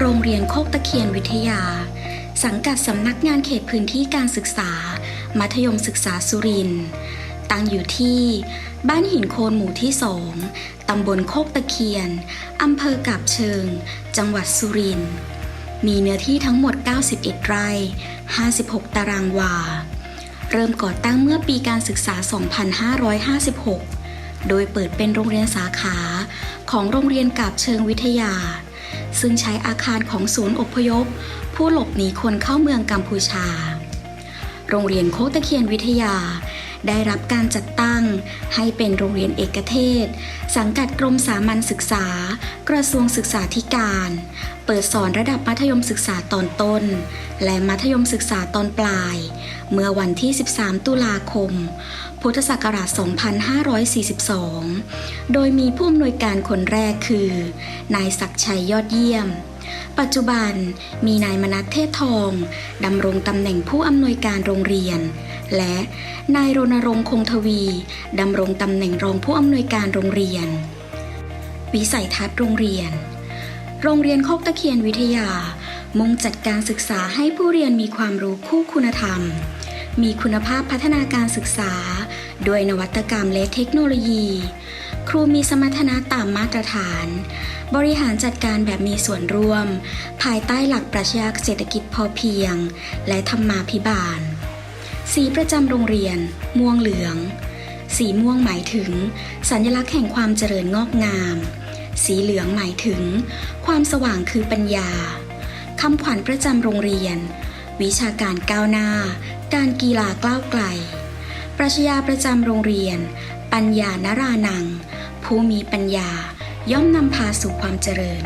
โรงเรียนโคกตะเคียนวิทยา สังกัดสำนักงานเขตพื้นที่การศึกษา มัธยมศึกษาสุรินทร์ตั้งอยู่ที่บ้านหินโคนหมู่ที่สองตำบลโคกตะเคียน อำเภอกาบเชิง จังหวัดสุรินทร์ มีเนื้อที่ทั้งหมด 91 ไร่ 56 ตารางวา เริ่มก่อตั้งเมื่อปีการศึกษา 2556 โดยเปิดเป็นโรงเรียนสาขาของโรงเรียนกาบเชิงวิทยา ซึ่งใช้อาคารของศูนย์อพยพ ผู้หลบหนีคนเข้าเมืองกัมพูชา โรงเรียนโคตะเคียนวิทยา ได้รับการจัดตั้ง ให้เป็นโรงเรียนเอกเทศ สังกัดกรมสามัญศึกษา กระทรวงศึกษาธิการ เปิดสอนระดับมัธยมศึกษาตอนต้น และมัธยมศึกษาตอนปลาย เมื่อวันที่ 13 ตุลาคม พุทธศักราช 2542 โดยมีผู้อำนวยการคนแรกคือ นายศักชัยยอดเยี่ยมปัจจุบันมีนายมนัทเทศทองดำรงตำแหน่งผู้อำนวยการโรงเรียน และนายรณรงค์คงทวีดำรงตำแหน่งรองผู้อำนวยการโรงเรียน วิสัยทัศน์โรงเรียน โรงเรียนโคกตะเคียนวิทยา มุ่งจัดการศึกษาให้ผู้เรียนมีความรู้คู่คุณธรรม มีคุณภาพพัฒนาการศึกษา ด้วยนวัตกรรมและเทคโนโลยี ครูมีสมรรถนะตามมาตรฐาน บริหารจัดการแบบมีส่วนร่วม ภายใต้หลักปรัชญาเศรษฐกิจพอเพียง และธรรมาภิบาล สีประจำโรงเรียน ม่วงเหลือง สีม่วงหมายถึง สัญลักษณ์แห่งความเจริญงอกงาม สีเหลืองหมายถึง ความสว่างคือปัญญาคำขวัญประจำโรงเรียน วิชาการก้าวหน้า การกีฬาก้าวไกล ปรัชญาประจำโรงเรียน ปัญญานรานัง ผู้มีปัญญาย่อมนำพาสู่ความเจริญ